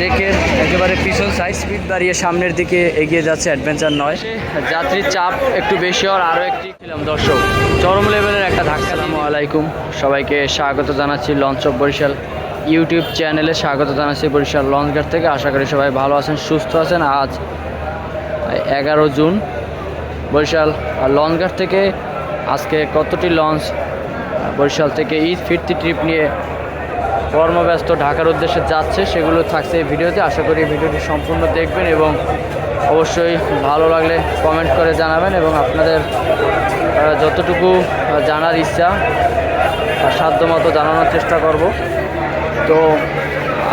ডেকের একেবারে পিছন side speed দাঁড়িয়ে সামনের দিকে এগিয়ে যাচ্ছে অ্যাডভেঞ্চার নয়। যাত্রীর চাপ একটু বেশি হওয়ার আরও একটি ছিলাম দর্শক। চরম লেভেলের একটা ধাক্কা। আলাইকুম। সবাইকে স্বাগত জানাচ্ছি লঞ্চ অফ বরিশাল ইউটিউব চ্যানেলে স্বাগত জানাচ্ছি বরিশাল লঞ্চঘাট থেকে। আশা করি সবাই ভালো আছেন, সুস্থ আছেন। আজ এগারো জুন বরিশাল লঞ্চঘাট থেকে আজকে কতটি লঞ্চ? বরিশাল থেকে ঈদ ফিরতি ট্রিপ নিয়ে কর্মব্যস্ত ঢাকার উদ্দেশ্যে যাচ্ছে, সেগুলো থাকছে এই ভিডিওতে। আশা করি ভিডিওটি সম্পূর্ণ দেখবেন এবং অবশ্যই ভালো লাগলে কমেন্ট করে জানাবেন এবং আপনাদের যতটুকু জানার ইচ্ছা সাধ্যমতো জানানোর চেষ্টা করব। তো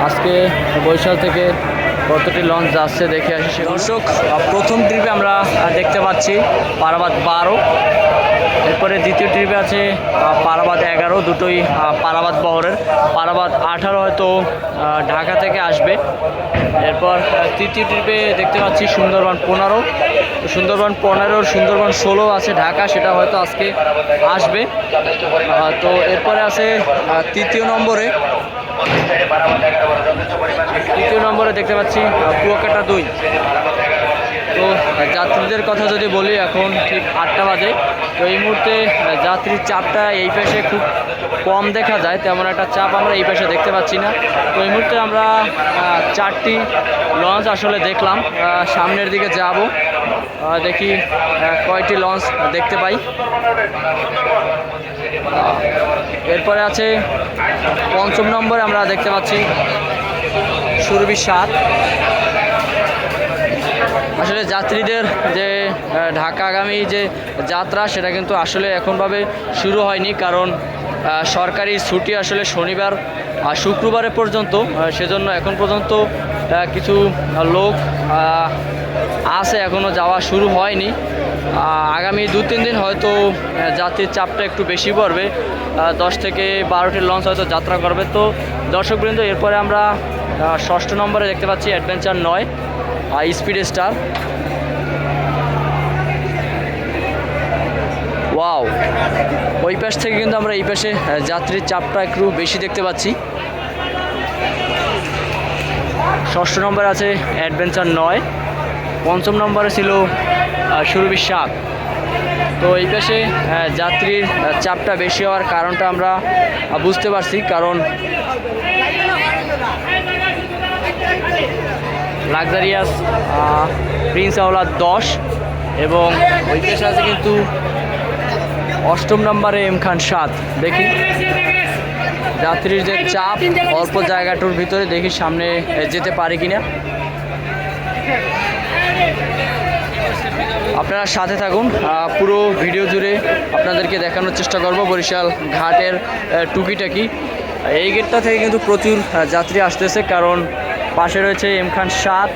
আজকে বৈশাল থেকে কতটি লঞ্চ যাচ্ছে দেখে আসি দর্শক। প্রথম ট্রিপে আমরা দেখতে পাচ্ছি পারাবাদ বারো। এরপরে দ্বিতীয় ট্রিপে আছে পারাবাদ এগারো, দুটোই পারাবাদ বহরের। পারাবাদ আঠারো হয়তো ঢাকা থেকে আসবে। এরপর তৃতীয় ট্রিপে দেখতে পাচ্ছি সুন্দরবন পনেরো। সুন্দরবন পনেরো, সুন্দরবন ষোলো আছে ঢাকা, সেটা হয়তো আজকে আসবে। তো এরপরে আছে তৃতীয় নম্বরে তৃতীয় নম্বরে দেখতে পাচ্ছি কুয়াকাটা দুই। তো যাত্রীদের কথা যদি বলি, এখন ঠিক আটটা বাজে। তো এই মুহূর্তে যাত্রীর চাপটা এই পাশে খুব কম দেখা যায়, তেমন একটা চাপ আমরা এই পাশে দেখতে পাচ্ছি না। তো এই মুহূর্তে আমরা চারটি লঞ্চ আসলে দেখলাম। সামনের দিকে যাব। দেখি কয়টি লঞ্চ দেখতে পাই। এরপরে আছে পঞ্চম নম্বরে আমরা দেখতে পাচ্ছি সুরভি সাত। আসলে যাত্রীদের যে ঢাকাগামী যে যাত্রা, সেটা কিন্তু আসলে এখনভাবে শুরু হয়নি, কারণ সরকারি ছুটি আসলে শনিবার আর শুক্রবারে পর্যন্ত সেজন্য এখন পর্যন্ত কিছু লোক আছে এখনও যাওয়া শুরু হয়নি। আগামী দু তিন দিন হয়তো যাত্রীর চাপটা একটু বেশি পড়বে। দশ থেকে বারোটি লঞ্চ হয়তো যাত্রা করবে। তো দর্শক দর্শকবৃন্দ, এরপরে আমরা ষষ্ঠ নম্বরে দেখতে পাচ্ছি অ্যাডভেঞ্চার নয় স্পিড স্টার ওয়াও ওই পাশ থেকে কিন্তু আমরা এই পাশে যাত্রীর চাপটা একটু বেশি দেখতে পাচ্ছি। ষষ্ঠ নম্বরে আছে অ্যাডভেঞ্চার নয়, পঞ্চম নম্বরে ছিল সুরভি সাত তো এই পাশে যাত্রীর চাপটা বেশি হওয়ার কারণটা আমরা বুঝতে পারছি, কারণ লাক্সারিয়াস প্রিন্স আওলাদ দশ এবং ওই পেশে আছে কিন্তু অষ্টম নম্বরে এম খান সাত। দেখি। যাত্রীর যে চাপ, অল্প জায়গাটুর ভিতরে দেখি সামনে যেতে পারে কিনা। আপনারা সাথে থাকুন পুরো ভিডিও জুড়ে আপনাদেরকে দেখানোর চেষ্টা করব বরিশাল ঘাটের টুকিটাকি। এই গেটটা থেকে কিন্তু প্রচুর যাত্রী আসতেছে কারণ পাশে রয়েছে এম খান সাত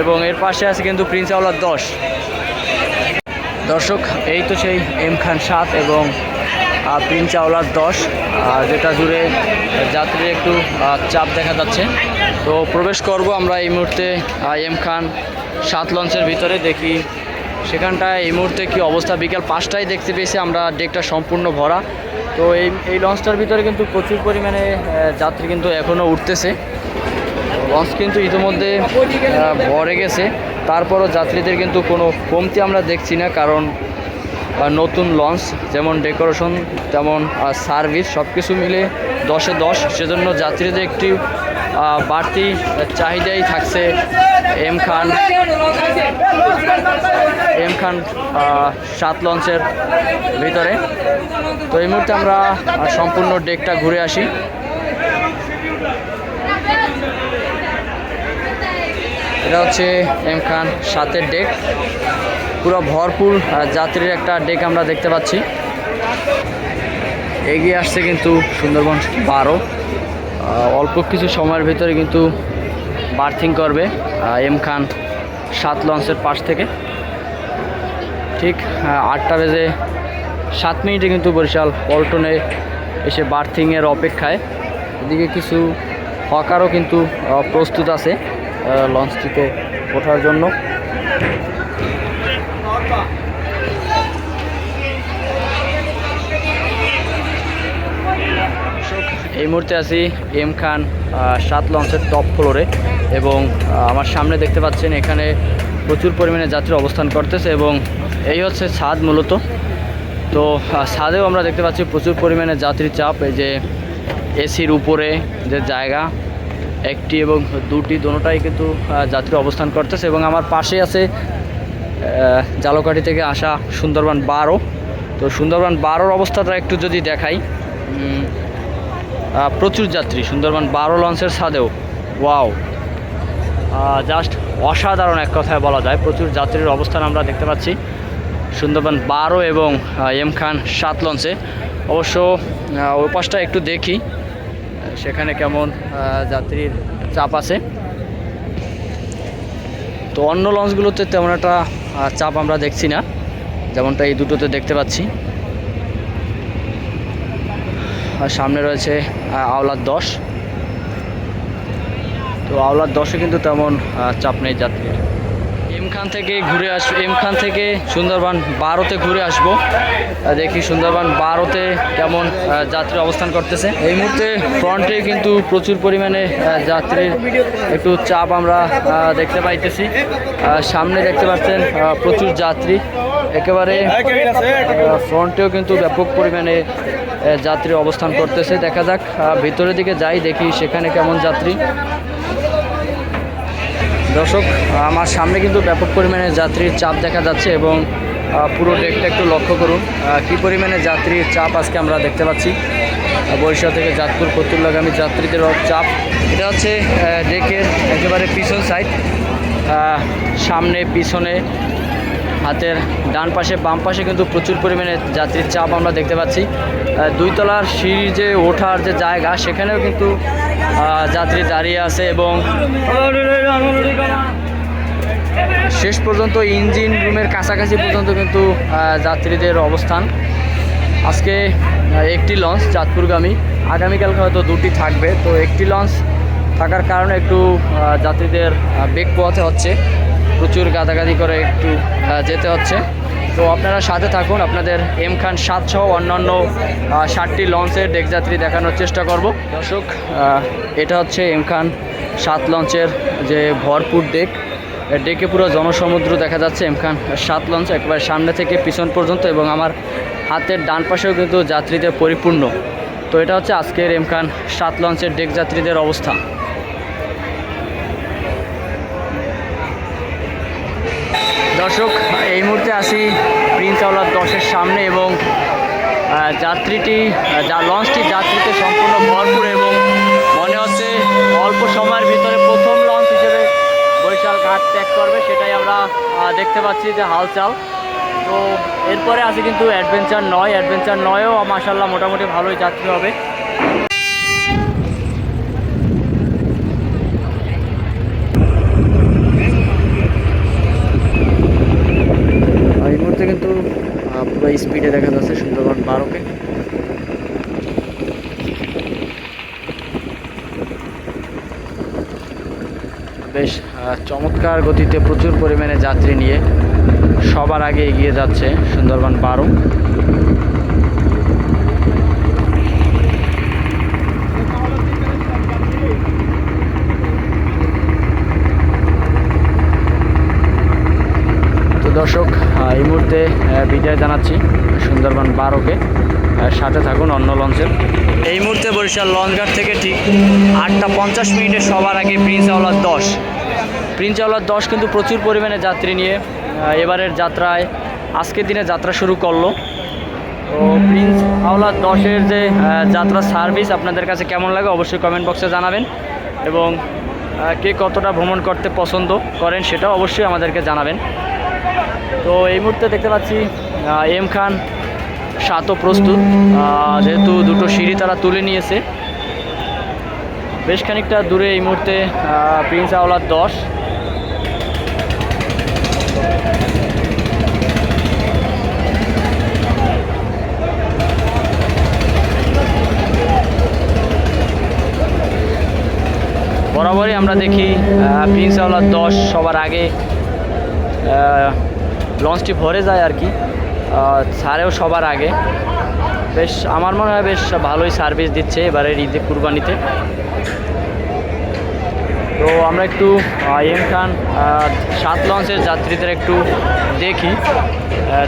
এবং এর পাশে আছে কিন্তু প্রিন্স আওলার দশ। দর্শক, এই তো সেই এম খান সাত এবং প্রিন্স আওলার দশ, আর যেটা জুড়ে যাত্রীর একটু চাপ দেখা যাচ্ছে। তো প্রবেশ করব আমরা এই মুহূর্তে এম খান সাত লঞ্চের ভিতরে, দেখি সেখানটায় এই মুহূর্তে কি অবস্থা। বিকাল পাঁচটায় দেখতে পেয়েছি আমরা ডেকটা সম্পূর্ণ ভরা। তো এই এই লঞ্চটার ভিতরে কিন্তু প্রচুর পরিমাণে যাত্রী কিন্তু এখনও উঠতেছে। লঞ্চ কিন্তু ইতিমধ্যে ভরে গেছে। তারপরও যাত্রীদের কিন্তু কোনো কমতি আমরা দেখছি না, কারণ নতুন লঞ্চ যেমন ডেকোরেশন তেমন সার্ভিস সব কিছু মিলে দশে দশ। সেজন্য যাত্রীদের একটি বাড়তি চাহিদাই থাকছে এম খান। এম খান সাত লঞ্চের ভিতরে। তো এই মুহূর্তে আমরা সম্পূর্ণ ডেকটা ঘুরে আসি। এটা হচ্ছে এম খান সাতের ডেক পুরো ভরপুর যাত্রীর একটা ডেক আমরা দেখতে পাচ্ছি। এগিয়ে আসছে কিন্তু সুন্দরবন বারো। অল্প কিছু সময়ের ভিতরে কিন্তু বার্থিং করবে এম খান সাত লঞ্চের পাশ থেকে। ঠিক আটটা বেজে সাত মিনিটে কিন্তু বরিশাল পল্টনে এসে বার্থিংয়ের অপেক্ষায়। এদিকে কিছু হকারও কিন্তু প্রস্তুত আছে লঞ্চটিতে ওঠার জন্য। এই মুহূর্তে আছি এম খান সাত লঞ্চের টপ ফ্লোরে এবং আমার সামনে দেখতে পাচ্ছেন এখানে প্রচুর পরিমাণে যাত্রী অবস্থান করতেছে এবং এই হচ্ছে ছাদ মূলত। তো ছাদেও আমরা দেখতে পাচ্ছি প্রচুর পরিমাণে যাত্রীর চাপ, এই যে এসির উপরে যে জায়গা, একটি এবং দুটি দোনোটাই কিন্তু যাত্রী অবস্থান করতেছে এবং আমার পাশে আছে জালকাঠি থেকে আসা সুন্দরবন বারো। তো সুন্দরবন বারোর অবস্থাটা একটু যদি দেখাই প্রচুর যাত্রী। সুন্দরবন বারো লঞ্চের ছাদেও। ওয়াও। জাস্ট অসাধারণ এক কথায় বলা যায়। প্রচুর যাত্রীর অবস্থান আমরা দেখতে পাচ্ছি। সুন্দরবন বারো এবং এম খান সাত লঞ্চে। অবশ্য ওই পাশটা একটু দেখি। সেখানে কেমন যাত্রীর চাপ আছে। তো অন্য লঞ্চগুলোতে তেমন একটা চাপ আমরা দেখছি না। যেমনটা এই দুটোতে দেখতে পাচ্ছি। সামনে রয়েছে আহ, আওলাদ দশ। তো আওলাদ দশে কিন্তু তেমন চাপ নেই যাত্রীর এম খান থেকে ঘুরে আস এম খান থেকে সুন্দরবন বারোতে ঘুরে আসব। দেখি সুন্দরবন বারোতে কেমন যাত্রী অবস্থান করতেছে। এই মুহূর্তে ফ্রন্টে কিন্তু প্রচুর পরিমাণে যাত্রীর একটু চাপ আমরা দেখতে পাইতেছি। সামনে দেখতে পাচ্ছেন প্রচুর যাত্রী। একেবারে ফ্রন্টেও কিন্তু ব্যাপক পরিমাণে যাত্রী অবস্থান করতেছে। দেখা যাক ভিতরের দিকে যাই, দেখি সেখানে কেমন যাত্রী। দর্শক, আমার সামনে কিন্তু ব্যাপক পরিমাণে যাত্রীর চাপ দেখা যাচ্ছে এবং পুরো ডেকটা একটু লক্ষ্য করুন। কী পরিমাণে যাত্রীর চাপ আজকে আমরা দেখতে পাচ্ছি? বরিশাল থেকে যাজপুর ফতুল্লাগামী যাত্রীদের চাপ। এটা হচ্ছে ডেকের একেবারে পিছন সাইড সামনে, পিছনে, হাতের ডান পাশে, বাম পাশে কিন্তু প্রচুর পরিমাণে যাত্রীর চাপ আমরা দেখতে পাচ্ছি। আহ, দুই তলার সিঁড়ি যে ওঠার যে জায়গা সেখানেও কিন্তু যাত্রী দাঁড়িয়ে আছে এবং শেষ পর্যন্ত ইঞ্জিন রুমের কাছাকাছি পর্যন্ত কিন্তু যাত্রীদের অবস্থান। আজকে একটি লঞ্চ চাঁদপুরগামী। আগামীকালকে হয়তো দুটি থাকবে। তো একটি লঞ্চ থাকার কারণে একটু যাত্রীদের বেগ পোয়াতে হচ্ছে। প্রচুর গাদাগাদি করে একটু যেতে হচ্ছে। তো আপনারা সাথে থাকুন, আপনাদের এম খান সাত সহ অন্যান্য ষাটটি লঞ্চের ডেক যাত্রী দেখানোর চেষ্টা করব। দর্শক এটা হচ্ছে এম খান সাত লঞ্চের যে ভরপুর ডেক ডেকে পুরো জনসমুদ্র দেখা যাচ্ছে এম খান সাত লঞ্চ একবারে সামনে থেকে পিছন পর্যন্ত এবং আমার হাতের ডান পাশেও কিন্তু যাত্রীতে পরিপূর্ণ। তো এটা হচ্ছে আজকের এম খান সাত লঞ্চের ডেক যাত্রীদের অবস্থা। দর্শক এই মুহূর্তে আসি প্রিন্স আওলাদ দশের সামনে এবং যাত্রীটি যা লঞ্চটি যাত্রীতে সম্পূর্ণ ভরপুর এবং মনে হচ্ছে অল্প সময়ের ভিতরে প্রথম লঞ্চ হিসেবে বরিশাল ঘাট ত্যাগ করবে, সেটাই আমরা দেখতে পাচ্ছি যে হালচাল। তো এরপরে আছে কিন্তু অ্যাডভেঞ্চার নয়। অ্যাডভেঞ্চার নয়ও মাসাল্লাহ মোটামুটি ভালোই যাত্রী হবে আর এই মুহূর্তে কিন্তু আহ, পুরো স্পিডে দেখা যাচ্ছে সুন্দরবন বারোকে। বেশ চমৎকার গতিতে প্রচুর পরিমাণে যাত্রী নিয়ে সবার আগে এগিয়ে যাচ্ছে সুন্দরবন বারো। তো দর্শক এই মুহূর্তে বিদায় জানাচ্ছি সুন্দরবন বারোকে। সাথে থাকুন অন্য লঞ্চের এই মুহূর্তে বরিশাল লঞ্চঘাট থেকে ঠিক আটটা পঞ্চাশ মিনিটে সবার আগে প্রিন্স আওলার দশ। প্রিন্স আওলার দশ কিন্তু প্রচুর পরিমাণে যাত্রী নিয়ে এবারের যাত্রায়, আজকের দিনে যাত্রা শুরু করল। তো প্রিন্স আওলার দশের যে যাত্রা সার্ভিস আপনাদের কাছে কেমন লাগে অবশ্যই কমেন্ট বক্সে জানাবেন। এবং কে কতটা ভ্রমণ করতে পছন্দ করেন সেটাও অবশ্যই আমাদেরকে জানাবেন। তো এই মুহূর্তে দেখতে পাচ্ছি এম খান সাতও প্রস্তুত। যেহেতু দুটো সিঁড়ি তারা তুলে নিয়েছে। বেশ খানিকটা দূরে এই মুহূর্তে প্রিন্স আওলার দশ। বরাবরই আমরা দেখি প্রিন্স আওলার দশ সবার আগে লঞ্চটি ভরে যায় আর কি। ছাড়েও সবার আগে। বেশ, আমার মনে হয় বেশ ভালোই সার্ভিস দিচ্ছে এবারে ঈদে কুরবানিতে। তো আমরা একটু এম খান সাত লঞ্চের যাত্রীদের একটু দেখি।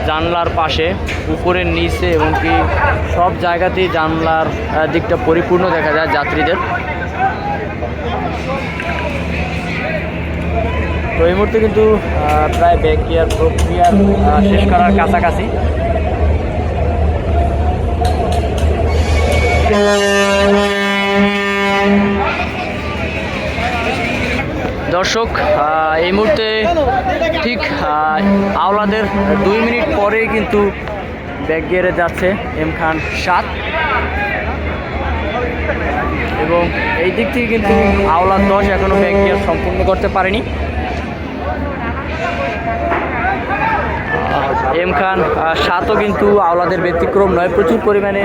জানলার পাশে, উপরের নিচে এবং কি সব জায়গাতেই জানলার দিকটা পরিপূর্ণ দেখা যায় যাত্রীদের। তো এই মুহূর্তে কিন্তু প্রায় ব্যাক গিয়ার প্রক্রিয়া আহ, শেষ করার কাছাকাছি। দর্শক এই মুহূর্তে ঠিক আওলাদের দুই মিনিট পরে কিন্তু ব্যাক গিয়ারে যাচ্ছে এম খান সাত এবং এই দিক থেকে কিন্তু আওলাদ দশ এখনও ব্যাক গিয়ার সম্পূর্ণ করতে পারেনি। এম খান সাতও কিন্তু আওলাদের ব্যতিক্রম নয়। প্রচুর পরিমাণে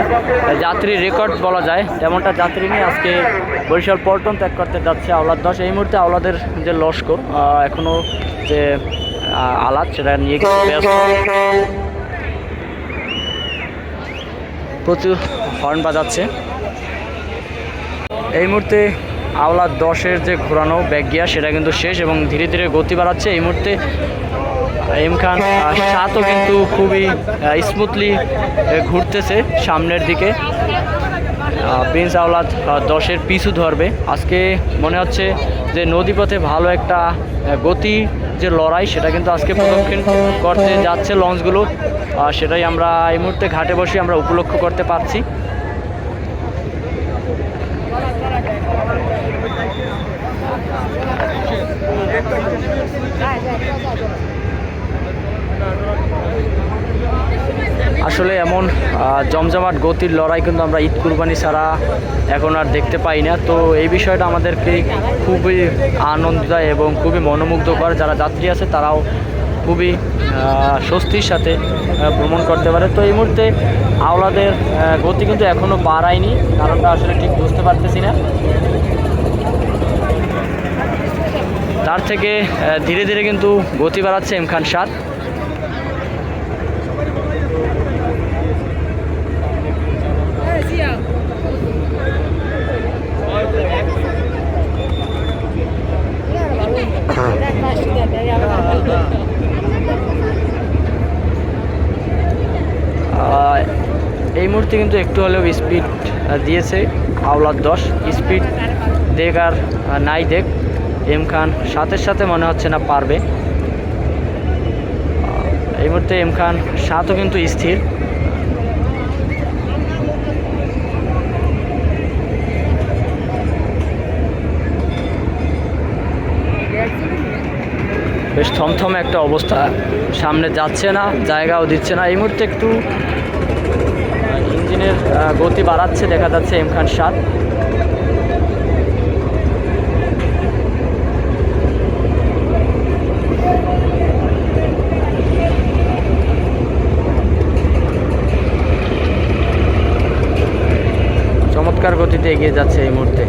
যাত্রীর রেকর্ড বলা যায়। তেমনটা যাত্রী নিয়ে আজকে বরিশাল পল্টন ত্যাগ করতে যাচ্ছে আওলাদ দশ। এই মুহূর্তে আওলাদের যে লস্কর এখনও যে আলাদ, সেটা নিয়ে ব্যস্ত। প্রচুর হর্ন বাজাচ্ছে। এই মুহূর্তে আওলাদ দশের যে ঘোরানো ব্যাগ গিয়া সেটা কিন্তু শেষ এবং ধীরে ধীরে গতি বাড়াচ্ছে। এই মুহূর্তে এম খান কিন্তু খুবই স্মুথলি ঘুরতেছে সামনের দিকে। প্রিন্স আওলাদ দশের পিছু ধরবে। আজকে মনে হচ্ছে যে নদীপথে ভালো একটা গতি যে লড়াই, সেটা কিন্তু আজকে প্রদক্ষিণ করতে যাচ্ছে লঞ্চগুলো। সেটাই আমরা এই মুহূর্তে ঘাটে বসে আমরা উপলক্ষ করতে পারছি। আসলে এমন জমজমাট গতির লড়াই কিন্তু আমরা ঈদ কুরবানি ছাড়া এখন আর দেখতে পাই না। তো এই বিষয়টা আমাদেরকে খুবই আনন্দ দেয় এবং খুবই মনোমুগ্ধকর। যারা যাত্রী আছে তারাও খুবই স্বস্তির সাথে ভ্রমণ করতে পারে। তো এই মুহূর্তে আওলাদের গতি কিন্তু এখনও বাড়ায়নি। কারণটা আসলে ঠিক বুঝতে পারতেছি না। তার থেকে ধীরে ধীরে কিন্তু গতি বাড়াচ্ছে এম খান সাত এই মুহূর্তে কিন্তু একটু হলেও স্পিড দিয়েছে আওলার দশ। স্পিড দেখ আর নাই দেখ। এম খান সাতের সাথে মনে হচ্ছে না পারবে। এই মুহূর্তে এম খান সাতও কিন্তু স্থির। বেশ থমথমে একটা অবস্থা। সামনে যাচ্ছে না, জায়গাও দিচ্ছে না। এই মুহূর্তে একটু ইঞ্জিনের গতি বাড়াচ্ছে, দেখা যাচ্ছে এম খান সাত। চমৎকার গতিতে এগিয়ে যাচ্ছে এই মুহূর্তে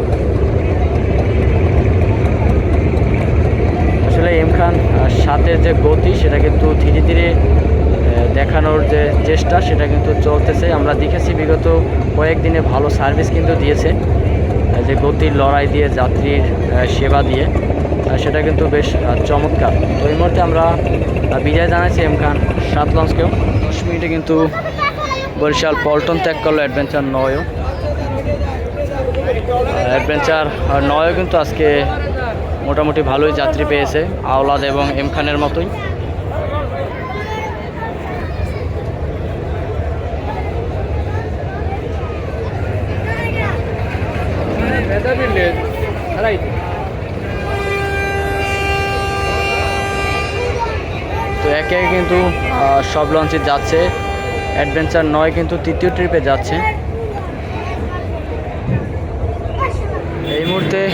আসলে এম খান সাতের যে গতি, সেটা কিন্তু ধীরে ধীরে দেখানোর যে চেষ্টা, সেটা কিন্তু চলতেছে। আমরা দেখেছি বিগত কয়েকদিনে ভালো সার্ভিস কিন্তু দিয়েছে যে গতির লড়াই দিয়ে, যাত্রীর সেবা দিয়ে সেটা কিন্তু বেশ চমৎকার। তো এই মুহূর্তে আমরা বিদায় জানাচ্ছি এম খান সাত লঞ্চকেও দশ মিনিটে কিন্তু বরিশাল পল্টন ত্যাগ করল অ্যাডভেঞ্চার নয়ও। অ্যাডভেঞ্চার নয়ও কিন্তু আজকে মোটামুটি ভালোই যাত্রী পেয়েছে, আওলাদ এবং এম খানের মতোই। তো একে একে কিন্তু সব লঞ্চে যাচ্ছে। অ্যাডভেঞ্চার নয় কিন্তু তৃতীয় ট্রিপে যাচ্ছে এই মুহূর্তে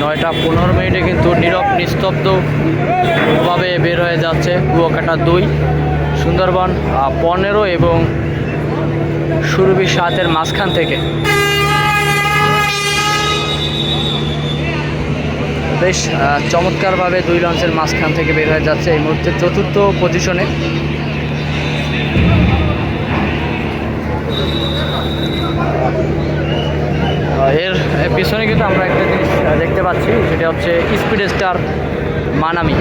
নয়টা পনেরো মিনিটে কিন্তু নীরব নিস্তব্ধভাবে বের হয়ে যাচ্ছে কুয়াকাটা দুই, সুন্দরবন পনেরো এবং সুরভি সাতের মাঝখান থেকে। বেশ চমৎকারভাবে দুই লঞ্চের মাঝখান থেকে বের হয়ে যাচ্ছে এই মুহূর্তে চতুর্থ পজিশনে। এর পিছনে কিন্তু আমরা একটা জিনিস আহ, দেখতে পাচ্ছি, সেটা হচ্ছে স্পিড স্টার মানামি।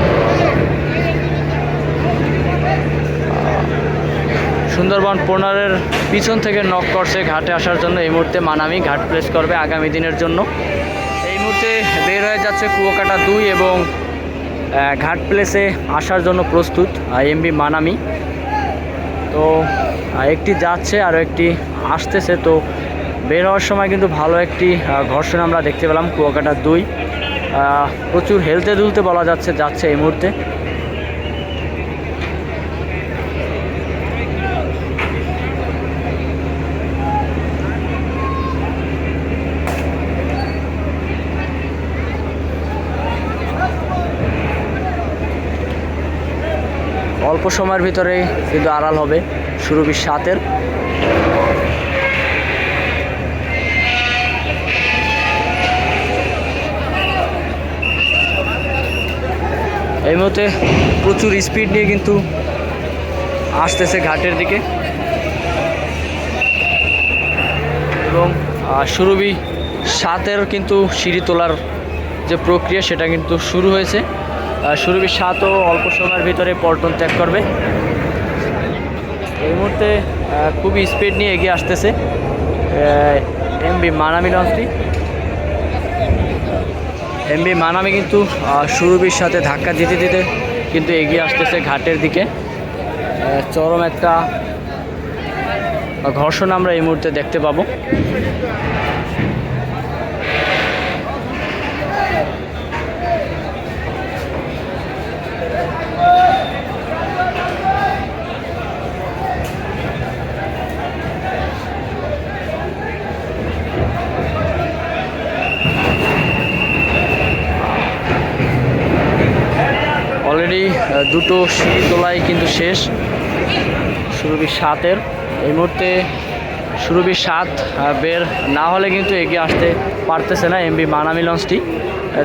সুন্দরবন পনেরের পিছন থেকে নক করছে ঘাটে আসার জন্য। এই মুহূর্তে মানামি ঘাট প্লেস করবে আগামী দিনের জন্য। এই মুহূর্তে বের হয়ে যাচ্ছে কুয়াকাটা দুই এবং ঘাট প্লেসে আসার জন্য প্রস্তুত এমবি মানামি। তো একটি যাচ্ছে, আর একটি আসতেছে। তো বের হওয়ার সময় কিন্তু ভালো একটি ঘর্ষণ আমরা দেখতে পেলাম কুয়াকাটা দুই। প্রচুর হেলতে দুলতে বলা যাচ্ছে যাচ্ছে এই মুহূর্তে। অল্প সময়ের ভিতরে কিন্তু আড়াল হবে সুরভি সাতের। এই মুহূর্তে প্রচুর স্পিড নিয়ে কিন্তু আসতেছে ঘাটের দিকে। এবং সুরভি সাতের কিন্তু সিঁড়ি তোলার যে প্রক্রিয়া সেটা কিন্তু শুরু হয়েছে। সুরভি সাতও অল্প সময়ের ভিতরে পল্টন ত্যাগ করবে। এই মুহূর্তে খুবই স্পিড নিয়ে এগিয়ে আসতেছে এমবি মানামি লঞ্চটি। এমবি মানামি কিন্তু সুরভির সাথে ধাক্কা দিতে দিতে কিন্তু এগিয়ে আসতেছে ঘাটের দিকে। চরম একটা ঘর্ষণ আমরা এই মুহূর্তে দেখতে পাবো। দুটো সিঁড়ি তোলাই কিন্তু শেষ। সুরভি সাতের। এই মুহূর্তে সুরভি সাত বের না হলে কিন্তু এগিয়ে আসতে পারতেছে না এমবি মানামি লঞ্চটি।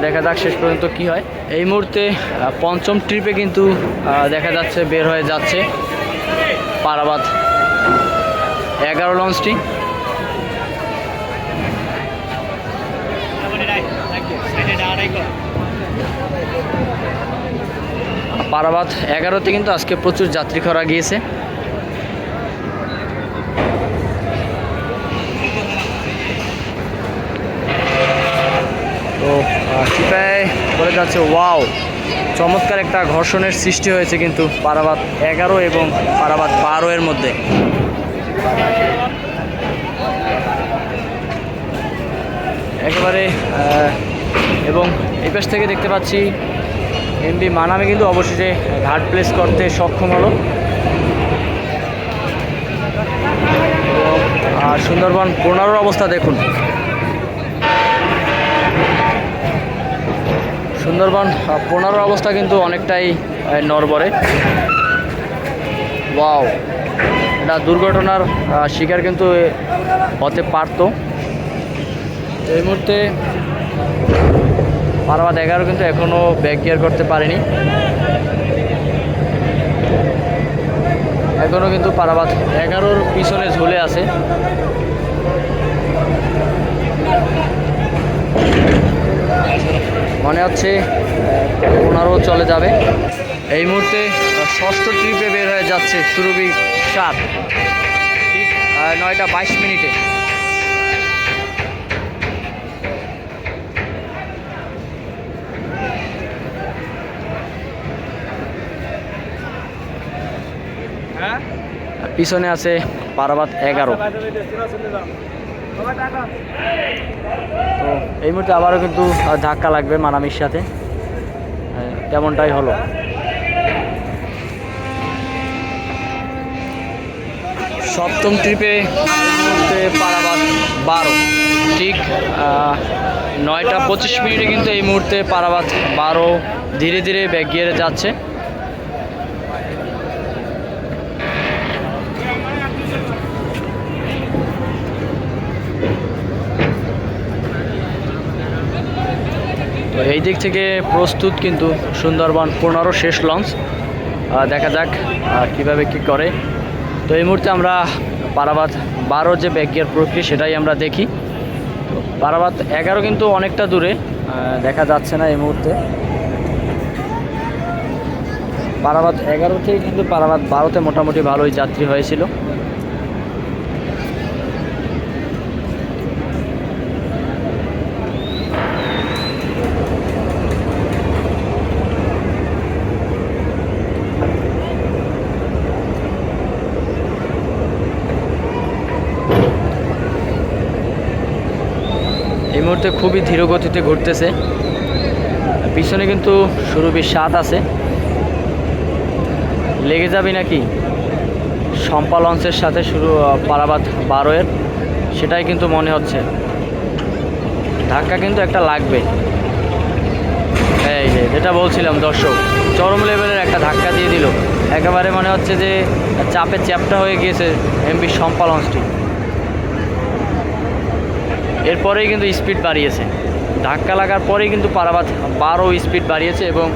দেখা যাক শেষ পর্যন্ত কি হয়। এই মুহূর্তে পঞ্চম ট্রিপে কিন্তু দেখা যাচ্ছে বের হয়ে যাচ্ছে পারাবাদ এগারো লঞ্চটি। পারাবাদ এগারোতে কিন্তু আজকে প্রচুর যাত্রী করা গিয়েছে। তো চিপায় বলে যাচ্ছে, ওয়াও, চমৎকার একটা ঘর্ষণের সৃষ্টি হয়েছে কিন্তু পারাবাদ এগারো এবং পারাবাদ বারো এর মধ্যে। একেবারে এবং এই পাশ থেকে দেখতে পাচ্ছি এমবি মানামে কিন্তু অবশেষে ঘাট প্লেস করতে সক্ষম হলো। আর সুন্দরবন পনেরোর অবস্থা দেখুন। সুন্দরবন পনেরোর অবস্থা কিন্তু অনেকটাই নরবরে ওয়াও এটা দুর্ঘটনার শিকার কিন্তু হতে পারতো। এই মুহূর্তে পারাবাদ এগারো কিন্তু এখনও ব্যাক গিয়ার করতে পারেনি। এখনও কিন্তু পারাবাদ এগারোর পিছনে ঝুলে আছে। মনে হচ্ছে পনেরো চলে যাবে। এই মুহূর্তে ষষ্ঠ ট্রিপে বের হয়ে যাচ্ছে সুরভি সাত ঠিক নয়টা বাইশ মিনিটে। পিছনে আছে পারাবাদ এগারো। তো এই মুহূর্তে আবারও কিন্তু ধাক্কা লাগবে মানামির সাথে। তেমনটাই হলো। সপ্তম ট্রিপে পারাবাদ বারো। ঠিক নয়টা পঁচিশ মিনিটে কিন্তু এই মুহূর্তে পারাবাদ বারো ধীরে ধীরে ব্যাগ গিয়ে যাচ্ছে। এই দিক থেকে প্রস্তুত কিন্তু সুন্দরবন পনেরো শেষ লঞ্চ। দেখা যাক কীভাবে কি করে। তো এই মুহূর্তে আমরা পারাবাদ বারো যে ব্যাগিয়ার প্রক্রিয়া, সেটাই আমরা দেখি। তো পারাবাত এগারো কিন্তু অনেকটা দূরে দেখা যাচ্ছে না এই মুহূর্তে। পারাবাত এগারো থেকে কিন্তু পারাবাত বারোতে মোটামুটি ভালোই যাত্রী হয়েছিল এই মুহূর্তে খুবই ধীর গতিতে ঘুরতেছে। পিছনে কিন্তু সুরভির স্বাদ আছে। লেগে যাবে নাকি? শম্পা লঞ্চের সাথে শুরু পারাবাদ বারোয়ের, সেটাই কিন্তু মনে হচ্ছে। ধাক্কা কিন্তু একটা লাগবে। এই যে, যেটা বলছিলাম, দর্শক, চরম লেভেলের একটা ধাক্কা দিয়ে দিল। একেবারে মনে হচ্ছে যে চাপে চ্যাপটা হয়ে গিয়েছে এমবি শম্পা লঞ্চটি। এরপরেই কিন্তু স্পিড বাড়িয়েছে। ধাক্কা লাগার পরেই কিন্তু পারাবাদ বারো স্পিড বাড়িয়েছে এবং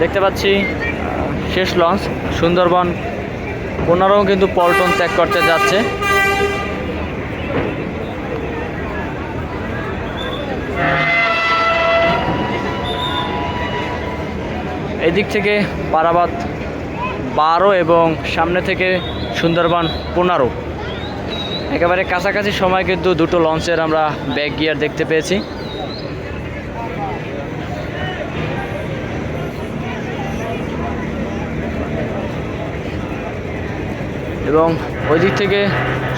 দেখতে পাচ্ছি, শেষ লঞ্চ সুন্দরবন পনেরো কিন্তু পল্টন ত্যাগ করতে যাচ্ছে। এদিক থেকে পারাবাদ বারো এবং সামনে থেকে সুন্দরবন পনেরো। একেবারে কাছাকাছি সময় কিন্তু দুটো লঞ্চের আমরা ব্যাক গিয়ার দেখতে পেয়েছি। এবং ওই দিক থেকে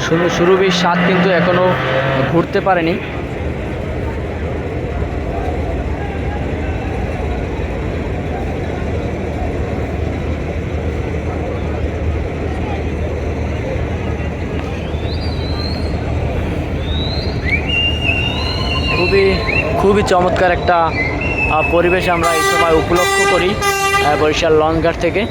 শুরু সুরভির স্বাদ কিন্তু এখনও ঘুরতে পারেনি খুবই খুবই চমৎকার একটা পরিবেশ আমরা এই সময় উপলক্ষ করি বরিশাল লঞ্চঘাট থেকে।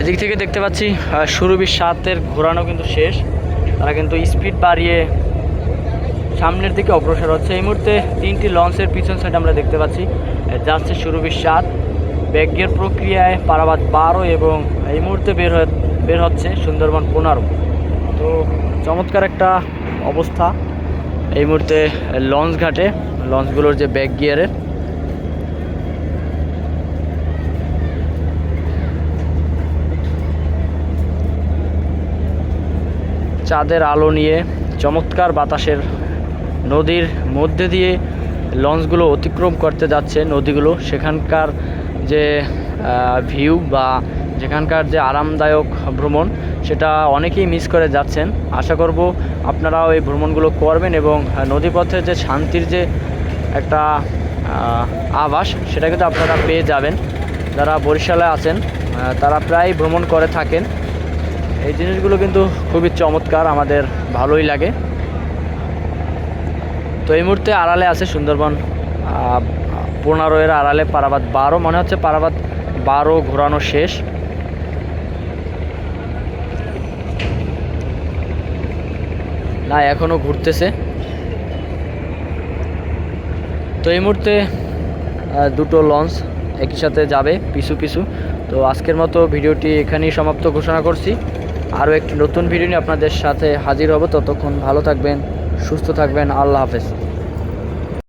এদিক থেকে দেখতে পাচ্ছি আহ, সুরভির সাতের ঘোরানো কিন্তু শেষ। তারা কিন্তু স্পিড বাড়িয়ে সামনের দিকে অগ্রসর হচ্ছে। এই মুহূর্তে তিনটি লঞ্চের পিছন সাইড আমরা দেখতে পাচ্ছি যাচ্ছে সুরভির সাত। ব্যাগের প্রক্রিয়ায় পারাবাদ বারো এবং এই মুহূর্তে বের বের হচ্ছে সুন্দরবন পনেরো। তো চমৎকার একটা অবস্থা। এই মুহূর্তে লঞ্চ ঘাটে, লঞ্চগুলোর যে ব্যাক গিয়ারের চাঁদের আলো নিয়ে চমৎকার বাতাসের নদীর মধ্যে দিয়ে লঞ্চগুলো অতিক্রম করতে যাচ্ছে নদীগুলো। সেখানকার যে ভিউ বা যেখানকার যে আরামদায়ক ভ্রমণ সেটা অনেকেই মিস করে যাচ্ছেন। আশা করব আপনারাও এই ভ্রমণগুলো করবেন এবং নদীপথে যে শান্তির যে একটা আভাস সেটা কিন্তু আপনারা পেয়ে যাবেন। যারা বরিশালে আছেন তারা প্রায় ভ্রমণ করে থাকেন। এই জিনিসগুলো কিন্তু খুবই চমৎকার আমাদের ভালোই লাগে। তো এই মুহূর্তে আড়ালে আছে সুন্দরবন আহ, পনেরো এর আড়ালে পারাবাদ বারো মনে হচ্ছে পারাবাদ বারো ঘোরানো শেষ। না এখনও ঘুরতেছে। তো এই মুহূর্তে দুটো লঞ্চ একই সাথে যাবে, পিছু পিছু। তো আজকের মতো ভিডিওটি এখানেই সমাপ্ত ঘোষণা করছি। আরও একটি নতুন ভিডিও নিয়ে আপনাদের সাথে হাজির হব। ততক্ষণ ভালো থাকবেন, সুস্থ থাকবেন। আল্লাহ হাফেজ।